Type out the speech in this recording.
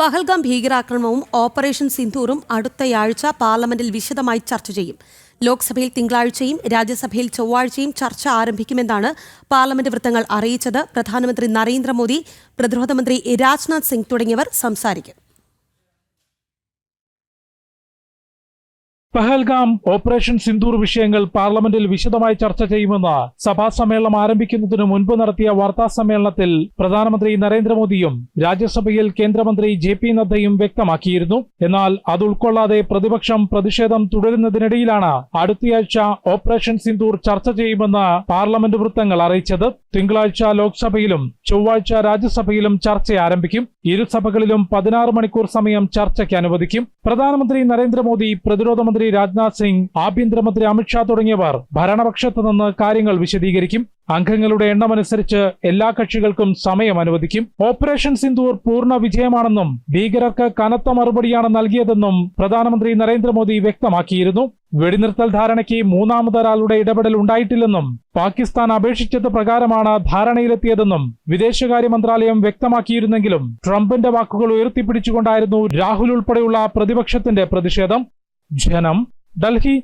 Pahalgam ഭീകരാക്രമണവും operation സിന്ധൂറും അടുത്തയാഴ്ച പാർലമെന്റിൽ വിശദമായി ചർച്ച ചെയ്യും. ലോക്സഭയിൽ തിങ്കളാഴ്ചയും രാജ്യസഭയിൽ ചൊവ്വാഴ്ചയും ചർച്ച ആരംഭിക്കുമെന്നാണ് പാർലമെന്റ് വൃത്തങ്ങൾ അറിയിച്ചത്. പ്രധാനമന്ത്രി നരേന്ദ്രമോദി പ്രതിരോധമന്ത്രി രാജ്നാഥ് സിംഗ് തുടങ്ങിയവർ സംസാരിക്കും. പഹൽഗാം ഓപ്പറേഷൻ സിന്ദൂർ വിഷയങ്ങൾ പാർലമെന്റിൽ വിശദമായി ചർച്ച ചെയ്യുമെന്ന് സഭാ സമ്മേളനം ആരംഭിക്കുന്നതിന് മുൻപ് നടത്തിയ വാർത്താ സമ്മേളനത്തിൽ പ്രധാനമന്ത്രി നരേന്ദ്രമോദിയും രാജ്യസഭയിൽ കേന്ദ്രമന്ത്രി ജെ പി നദ്ദയും വ്യക്തമാക്കിയിരുന്നു. എന്നാൽ അത് ഉൾക്കൊള്ളാതെ പ്രതിപക്ഷം പ്രതിഷേധം തുടരുന്നതിനിടയിലാണ് അടുത്തയാഴ്ച ഓപ്പറേഷൻ സിന്ദൂർ ചർച്ച ചെയ്യുമെന്ന് പാർലമെന്റ് വൃത്തങ്ങൾ അറിയിച്ചത്. തിങ്കളാഴ്ച ലോക്സഭയിലും ചൊവ്വാഴ്ച രാജ്യസഭയിലും ചർച്ച ആരംഭിക്കും. ഇരു സഭകളിലും പതിനാറ് മണിക്കൂർ സമയം ചർച്ചയ്ക്ക് അനുവദിക്കും. പ്രധാനമന്ത്രി നരേന്ദ്രമോദി പ്രതിരോധ മന്ത്രി രാജ്നാഥ് സിംഗ് ആഭ്യന്തരമന്ത്രി അമിത്ഷാ തുടങ്ങിയവർ ഭരണപക്ഷത്ത് നിന്ന് കാര്യങ്ങൾ വിശദീകരിക്കും. അംഗങ്ങളുടെ എണ്ണമനുസരിച്ച് എല്ലാ കക്ഷികൾക്കും സമയം അനുവദിക്കും. ഓപ്പറേഷൻ സിന്ദൂർ പൂർണ വിജയമാണെന്നും ഭീകരർക്ക് കനത്ത മറുപടിയാണ് നൽകിയതെന്നും പ്രധാനമന്ത്രി നരേന്ദ്രമോദി വ്യക്തമാക്കിയിരുന്നു. വെടിനിർത്തൽ ധാരണയ്ക്ക് മൂന്നാമതൊരാളുടെ ഇടപെടൽ ഉണ്ടായിട്ടില്ലെന്നും പാകിസ്ഥാൻ അപേക്ഷിച്ചത് പ്രകാരമാണ് ധാരണയിലെത്തിയതെന്നും വിദേശകാര്യ മന്ത്രാലയം വ്യക്തമാക്കിയിരുന്നെങ്കിലും ട്രംപിന്റെ വാക്കുകൾ ഉയർത്തിപ്പിടിച്ചുകൊണ്ടായിരുന്നു രാഹുൽ ഉൾപ്പെടെയുള്ള പ്രതിപക്ഷത്തിന്റെ പ്രതിഷേധം. ജനം ഡൽഹി